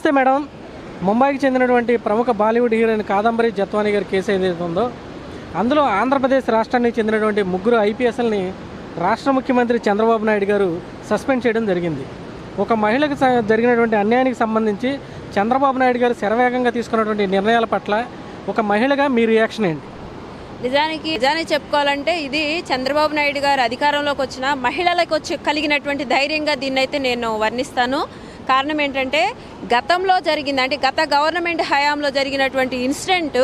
నమస్తే మేడం. ముంబైకి చెందినటువంటి ప్రముఖ బాలీవుడ్ హీరోయిన్ కాదంబరి జత్వాని గారి కేసు ఏదైతే ఉందో అందులో ఆంధ్రప్రదేశ్ రాష్ట్రానికి చెందినటువంటి ముగ్గురు ఐపీఎస్ఎల్ని రాష్ట్ర ముఖ్యమంత్రి చంద్రబాబు నాయుడు గారు సస్పెండ్ చేయడం జరిగింది. ఒక మహిళకు జరిగినటువంటి అన్యాయానికి సంబంధించి చంద్రబాబు నాయుడు గారు శరవేగంగా తీసుకున్నటువంటి నిర్ణయాల పట్ల ఒక మహిళగా మీ రియాక్షన్ ఏంటి? నిజానికి నిజానికి చెప్పుకోవాలంటే ఇది చంద్రబాబు నాయుడు గారు అధికారంలోకి వచ్చిన మహిళలకు వచ్చి కలిగినటువంటి ధైర్యంగా దీన్ని అయితే నేను వర్ణిస్తాను. కారణం ఏంటంటే గతంలో జరిగింది అంటే గత గవర్నమెంట్ హయాంలో జరిగినటువంటి ఇన్సిడెంట్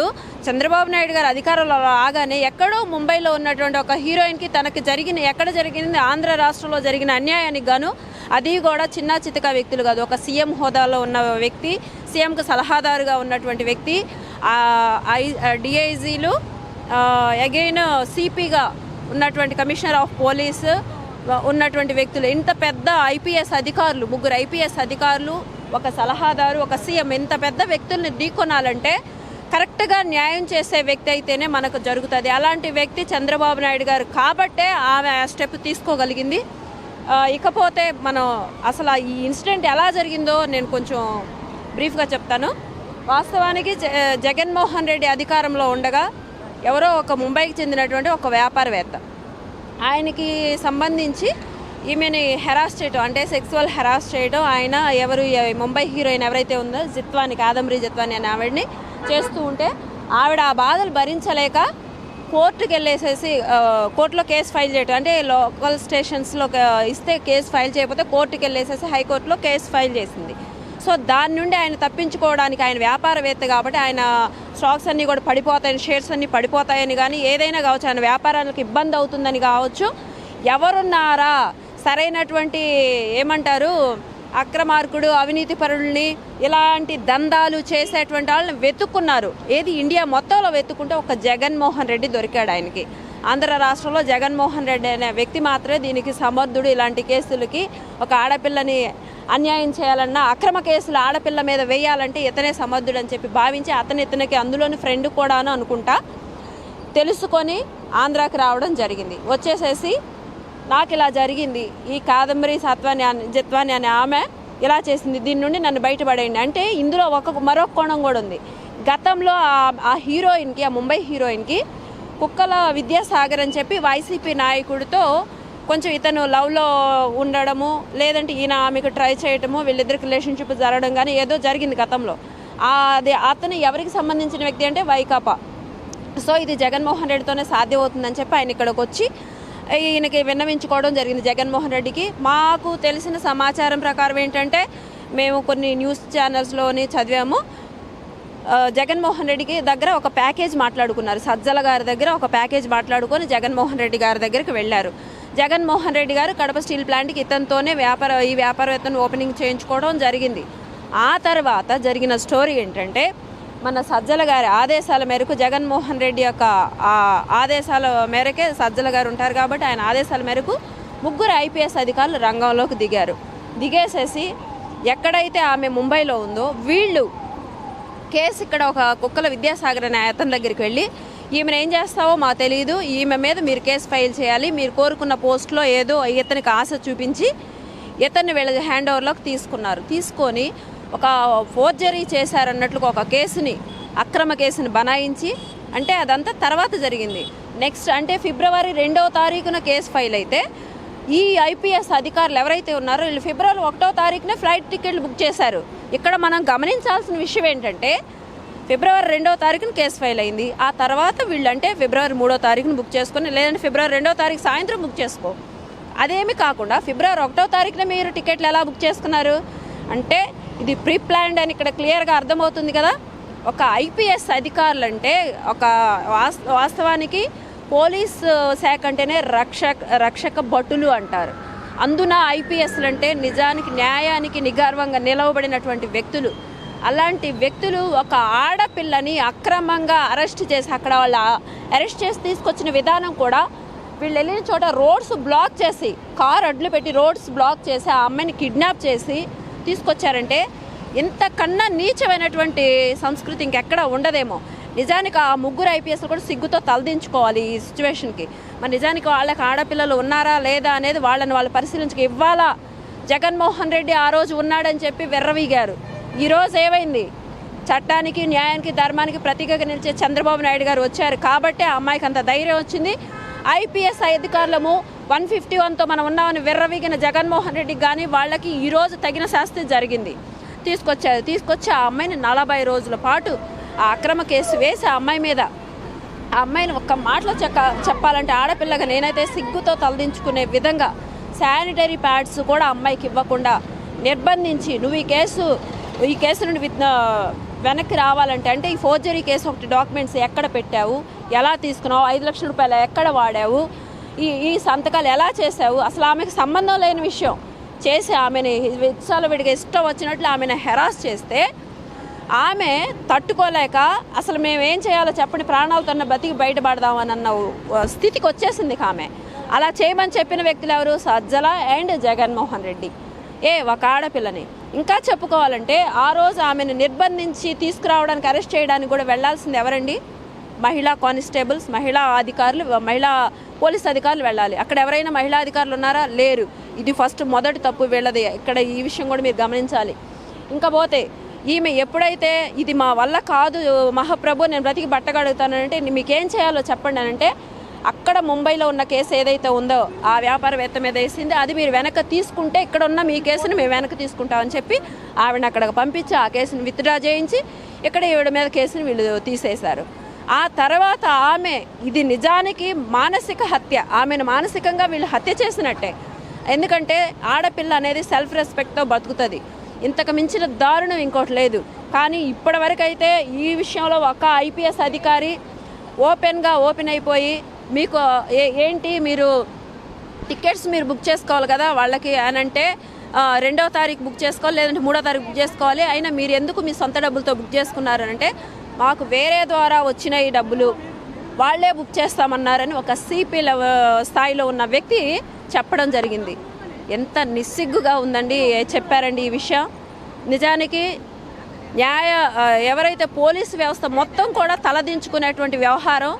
చంద్రబాబు నాయుడు గారు అధికారంలో రాగానే ఎక్కడో ముంబైలో ఉన్నటువంటి ఒక హీరోయిన్కి తనకి జరిగిన ఎక్కడ జరిగింది ఆంధ్ర రాష్ట్రంలో జరిగిన అన్యాయానికి గాను అది కూడా చిన్న చితక వ్యక్తులు కాదు. ఒక సీఎం హోదాలో ఉన్న వ్యక్తి సీఎంకు సలహాదారుగా ఉన్నటువంటి వ్యక్తి డిఐజీలు అగైన్ సిపిగా ఉన్నటువంటి కమిషనర్ ఆఫ్ పోలీసు ఉన్నటువంటి వ్యక్తులు ఇంత పెద్ద ఐపీఎస్ అధికారులు ముగ్గురు ఐపీఎస్ అధికారులు ఒక సలహాదారు ఒక సీఎం ఇంత పెద్ద వ్యక్తుల్ని ఢీకొనాలంటే కరెక్ట్గా న్యాయం చేసే వ్యక్తి అయితేనే మనకు జరుగుతుంది. అలాంటి వ్యక్తి చంద్రబాబు నాయుడు గారు కాబట్టే ఆమె ఆ స్టెప్ తీసుకోగలిగింది. ఇకపోతే మనం అసలు ఈ ఇన్సిడెంట్ ఎలా జరిగిందో నేను కొంచెం బ్రీఫ్గా చెప్తాను. వాస్తవానికి జ- జగన్మోహన్ రెడ్డి అధికారంలో ఉండగా ఎవరో ఒక ముంబైకి చెందినటువంటి ఒక వ్యాపారవేత్త. ఆయనకి సంబంధించి ఈమెని హెరాస్ చేయటం అంటే సెక్సువల్ హెరాస్ చేయటం ఆయన ఎవరు ముంబై హీరోయిన్ ఎవరైతే ఉందో జిత్వాని కాదంబరి జిత్వాని అనే ఆవిడని చేస్తూ ఉంటే ఆవిడ ఆ బాధలు భరించలేక కోర్టుకి వెళ్ళేసేసి కోర్టులో కేసు ఫైల్ చేయటం అంటే లోకల్ స్టేషన్స్లో ఇస్తే కేసు ఫైల్ చేయకపోతే కోర్టుకి వెళ్ళేసేసి హైకోర్టులో కేసు ఫైల్ చేసింది. సో దాని నుండి ఆయన తప్పించుకోవడానికి ఆయన వ్యాపారవేత్త కాబట్టి ఆయన స్టాక్స్ అన్నీ కూడా పడిపోతాయని షేర్స్ అన్నీ పడిపోతాయని కానీ ఏదైనా కావచ్చు ఆయన వ్యాపారాలకు ఇబ్బంది అవుతుందని కావచ్చు. ఎవరున్నారా? సరైనటువంటి ఏమంటారు? అక్రమార్కుడు అవినీతి పరుల్ని ఇలాంటి దందాలు చేసేటువంటి వాళ్ళని వెతుక్కున్నారు. ఏది ఇండియా మొత్తంలో వెతుక్కుంటే ఒక జగన్మోహన్ రెడ్డి దొరికాడు ఆయనకి. ఆంధ్ర రాష్ట్రంలో జగన్మోహన్ రెడ్డి అనే వ్యక్తి మాత్రమే దీనికి సమర్థుడు. ఇలాంటి కేసులకి ఒక ఆడపిల్లని అన్యాయం చేయాలన్నా అక్రమ కేసులు ఆడపిల్ల మీద వేయాలంటే ఇతనే సమర్థుడు అని చెప్పి భావించి అతను ఇతనికి అందులోని ఫ్రెండ్ కూడాను అనుకుంటా తెలుసుకొని ఆంధ్రాకి రావడం జరిగింది. వచ్చేసేసి నాకు ఇలా జరిగింది. ఈ కాదంబరి సత్వాన్ని అనే- అనే ఆమె ఇలా చేసింది. దీని నుండి నన్ను బయటపడేయండి. అంటే ఇందులో ఒక మరొక కోణం కూడా ఉంది. గతంలో ఆ- ఆ హీరోయిన్కి ఆ ముంబై హీరోయిన్కి కుక్కల విద్యాసాగర్ అని చెప్పి వైసీపీ నాయకుడితో కొంచెం ఇతను లవ్లో ఉండడము లేదంటే ఈయన ఆమెకు ట్రై చేయటము వీళ్ళిద్దరికి రిలేషన్షిప్ జరగడం కానీ ఏదో జరిగింది గతంలో. అది అతను ఎవరికి సంబంధించిన వ్యక్తి అంటే వైకాపా. సో ఇది జగన్మోహన్ రెడ్డితోనే సాధ్యమవుతుందని చెప్పి ఆయన ఇక్కడికి వచ్చి ఈయనకి విన్నవించుకోవడం జరిగింది జగన్మోహన్ రెడ్డికి. మాకు తెలిసిన సమాచారం ప్రకారం ఏంటంటే మేము కొన్ని న్యూస్ ఛానల్స్లోని చదివాము. జగన్మోహన్ రెడ్డికి దగ్గర ఒక ప్యాకేజ్ మాట్లాడుకున్నారు. సజ్జల గారి దగ్గర ఒక ప్యాకేజ్ మాట్లాడుకొని జగన్మోహన్ రెడ్డి గారి దగ్గరికి వెళ్ళారు. జగన్మోహన్ రెడ్డి గారు కడప స్టీల్ ప్లాంట్కి ఇతనితోనే వ్యాపార ఈ వ్యాపారవేత్తను ఓపెనింగ్ చేయించుకోవడం జరిగింది. ఆ తర్వాత జరిగిన స్టోరీ ఏంటంటే మన సజ్జల గారి ఆదేశాల మేరకు జగన్మోహన్ రెడ్డి యొక్క ఆదేశాల మేరకే సజ్జల గారు ఉంటారు కాబట్టి ఆయన ఆదేశాల మేరకు ముగ్గురు ఐపీఎస్ అధికారులు రంగంలోకి దిగారు. దిగేసేసి ఎక్కడైతే ఆమె ముంబైలో ఉందో వీళ్ళు కేసు ఇక్కడ ఒక కుక్కల విద్యాసాగర్ అనే అతని దగ్గరికి వెళ్ళి ఈమెను ఏం చేస్తావో మాకు తెలియదు ఈమె మీద మీరు కేసు ఫైల్ చేయాలి. మీరు కోరుకున్న పోస్ట్లో ఏదో ఇతనికి ఆశ చూపించి ఇతన్ని వీళ్ళ హ్యాండ్ ఓవర్లోకి తీసుకున్నారు. తీసుకొని ఒక ఫోర్జరీ చేశారన్నట్లుగా ఒక కేసుని అక్రమ కేసుని బనాయించి అంటే అదంతా తర్వాత జరిగింది. నెక్స్ట్ అంటే ఫిబ్రవరి రెండవ తారీఖున కేసు ఫైల్ అయితే ఈ ఐపీఎస్ అధికారులు ఎవరైతే ఉన్నారో వీళ్ళు ఫిబ్రవరి ఒకటో తారీఖునే ఫ్లైట్ టికెట్లు బుక్ చేశారు. ఇక్కడ మనం గమనించాల్సిన విషయం ఏంటంటే ఫిబ్రవరి రెండో తారీఖున కేసు ఫైల్ అయింది. ఆ తర్వాత వీళ్ళు అంటే ఫిబ్రవరి మూడో తారీఖున బుక్ చేసుకొని లేదంటే ఫిబ్రవరి రెండో తారీఖు సాయంత్రం బుక్ చేసుకో. అదేమి కాకుండా ఫిబ్రవరి ఒకటో తారీఖున మీరు టికెట్లు ఎలా బుక్ చేసుకున్నారు? అంటే ఇది ప్రీ ప్లాన్డ్ అని ఇక్కడ క్లియర్గా అర్థమవుతుంది కదా. ఒక ఐపీఎస్ అధికారులు అంటే ఒక వాస్తవానికి పోలీస్ శాఖ అంటేనే రక్షక రక్షక భటులు అంటారు. అందున ఐపీఎస్లు అంటే నిజానికి న్యాయానికి నిగర్వంగా నిలవబడినటువంటి వ్యక్తులు. అలాంటి వ్యక్తులు ఒక ఆడపిల్లని అక్రమంగా అరెస్ట్ చేసి అక్కడ వాళ్ళ అరెస్ట్ చేసి తీసుకొచ్చిన విధానం కూడా వీళ్ళు వెళ్ళిన చోట రోడ్స్ బ్లాక్ చేసి కార్ అడ్లు పెట్టి రోడ్స్ బ్లాక్ చేసి ఆ అమ్మాయిని కిడ్నాప్ చేసి తీసుకొచ్చారంటే ఇంతకన్నా నీచమైనటువంటి సంస్కృతి ఇంకెక్కడ ఉండదేమో. నిజానికి ఆ ముగ్గురు ఐపీఎస్లు కూడా సిగ్గుతో తలదించుకోవాలి ఈ సిచ్యువేషన్కి. మరి నిజానికి వాళ్ళకి ఆడపిల్లలు ఉన్నారా లేదా అనేది వాళ్ళని వాళ్ళు పరిశీలించక ఇవ్వాలా? జగన్మోహన్ రెడ్డి ఆ రోజు ఉన్నాడని చెప్పి వెర్రవీగారు. ఈరోజు ఏమైంది? చట్టానికి న్యాయానికి ధర్మానికి ప్రతీకగా నిలిచే చంద్రబాబు నాయుడు గారు వచ్చారు కాబట్టి ఆ అమ్మాయికి అంత ధైర్యం వచ్చింది. ఐపీఎస్ అధికారులము వన్ ఫిఫ్టీ వన్తో మనం ఉన్నామని విర్రవీగిన జగన్మోహన్ రెడ్డికి కానీ వాళ్ళకి ఈరోజు తగిన శాస్తి జరిగింది. తీసుకొచ్చారు. తీసుకొచ్చి ఆ అమ్మాయిని నలభై రోజుల పాటు ఆ అక్రమ కేసు వేసి ఆ అమ్మాయి మీద ఆ అమ్మాయిని ఒక్క మాటలో చెక్క చెప్పాలంటే ఆడపిల్లగా నేనైతే సిగ్గుతో తలదించుకునే విధంగా శానిటరీ ప్యాడ్స్ కూడా అమ్మాయికి ఇవ్వకుండా నిర్బంధించి నువ్వు ఈ కేసు ఈ కేసు నుండి విత్ వెనక్కి రావాలంటే అంటే ఈ ఫోర్జరీ కేసు ఒకటి డాక్యుమెంట్స్ ఎక్కడ పెట్టావు ఎలా తీసుకున్నావు ఐదు లక్షల రూపాయలు ఎక్కడ వాడావు ఈ ఈ సంతకాలు ఎలా చేసావు అసలు ఆమెకు సంబంధం లేని విషయం. చేసి ఆమెని విత్సాల విడిగా ఇష్టం వచ్చినట్లు ఆమెను హెరాస్ చేస్తే ఆమె తట్టుకోలేక అసలు మేము ఏం చేయాలో చెప్పండి ప్రాణాలతో బతికి బయటపడదామనన్న స్థితికి వచ్చేసింది ఆమె. అలా చేయమని చెప్పిన వ్యక్తులు ఎవరు? సజ్జల అండ్ జగన్మోహన్ రెడ్డి. ఏ ఒక ఆడపిల్లని. ఇంకా చెప్పుకోవాలంటే ఆ రోజు ఆమెను నిర్బంధించి తీసుకురావడానికి అరెస్ట్ చేయడానికి కూడా వెళ్ళాల్సింది ఎవరండి? మహిళా కానిస్టేబుల్స్ మహిళా అధికారులు మహిళా పోలీస్ అధికారులు వెళ్ళాలి. అక్కడ ఎవరైనా మహిళా అధికారులు ఉన్నారా? లేరు. ఇది ఫస్ట్ మొదటి తప్పు వీళ్ళది. ఇక్కడ ఈ విషయం కూడా మీరు గమనించాలి. ఇంకా పోతే ఈమె ఎప్పుడైతే ఇది మా వల్ల కాదు మహాప్రభు నేను బ్రతికి బట్టగడుగుతానంటే మీకేం చేయాలో చెప్పండి అని అంటే అక్కడ ముంబైలో ఉన్న కేసు ఏదైతే ఉందో ఆ వ్యాపారవేత్త మీద వేసింది అది మీరు వెనక తీసుకుంటే ఇక్కడ ఉన్న మీ కేసుని మేము వెనక తీసుకుంటామని చెప్పి ఆవిడని అక్కడికి పంపించి ఆ కేసుని విత్డ్రా చేయించి ఇక్కడ ఈవిడ మీద కేసుని వీళ్ళు తీసేశారు. ఆ తర్వాత ఆమె ఇది నిజానికి మానసిక హత్య ఆమెను మానసికంగా వీళ్ళు హత్య చేసినట్టే. ఎందుకంటే ఆడపిల్ల అనేది సెల్ఫ్ రెస్పెక్ట్తో బతుకుతుంది. ఇంతకు మించిన దారుణం ఇంకోటి లేదు. కానీ ఇప్పటివరకైతే ఈ విషయంలో ఒక ఐపీఎస్ అధికారి ఓపెన్గా ఓపెన్ అయిపోయి మీకు ఏ- ఏంటి మీరు టికెట్స్ మీరు బుక్ చేసుకోవాలి కదా వాళ్ళకి అని అంటే రెండవ తారీఖు బుక్ చేసుకోవాలి లేదంటే మూడో తారీఖు బుక్ చేసుకోవాలి. అయినా మీరు ఎందుకు మీ సొంత డబ్బులతో బుక్ చేసుకున్నారు అంటే మాకు వేరే ద్వారా వచ్చిన ఈ డబ్బులు వాళ్ళే బుక్ చేస్తామన్నారని ఒక సిపి స్థాయిలో ఉన్న వ్యక్తి చెప్పడం జరిగింది. ఎంత నిస్సిగ్గుగా ఉందండి చెప్పారండి ఈ విషయం? నిజానికి న్యాయ ఎవరైతే పోలీసు వ్యవస్థ మొత్తం కూడా తలదించుకునేటువంటి వ్యవహారం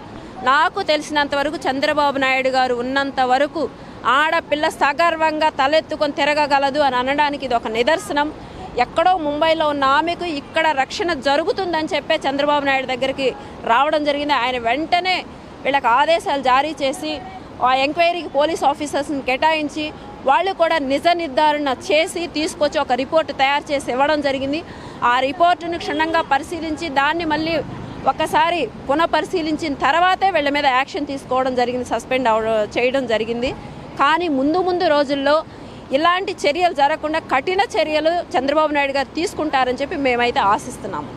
నాకు తెలిసినంత వరకు చంద్రబాబు నాయుడు గారు ఉన్నంత వరకు ఆడపిల్ల సగర్వంగా తలెత్తుకొని తిరగగలదు అని అనడానికి ఇది ఒక నిదర్శనం. ఎక్కడో ముంబైలో ఉన్న ఆమెకు ఇక్కడ రక్షణ జరుగుతుందని చెప్పే చంద్రబాబు నాయుడు దగ్గరికి రావడం జరిగింది. ఆయన వెంటనే వీళ్ళకి ఆదేశాలు జారీ చేసి ఆ ఎంక్వైరీకి పోలీస్ ఆఫీసర్స్ని కేటాయించి వాళ్ళు కూడా నిజ నిర్ధారణ చేసి తీసుకొచ్చి ఒక రిపోర్ట్ తయారు చేసి ఇవ్వడం జరిగింది. ఆ రిపోర్టును క్షుణ్ణంగా పరిశీలించి దాన్ని మళ్ళీ ఒకసారి పునఃపరిశీలించిన తర్వాతే వీళ్ళ మీద యాక్షన్ తీసుకోవడం జరిగింది సస్పెండ్ అవ చేయడం జరిగింది. కానీ ముందు ముందు రోజుల్లో ఇలాంటి చర్యలు జరగకుండా కఠిన చర్యలు చంద్రబాబు నాయుడు గారు తీసుకుంటారని చెప్పి మేమైతే ఆశిస్తున్నాము.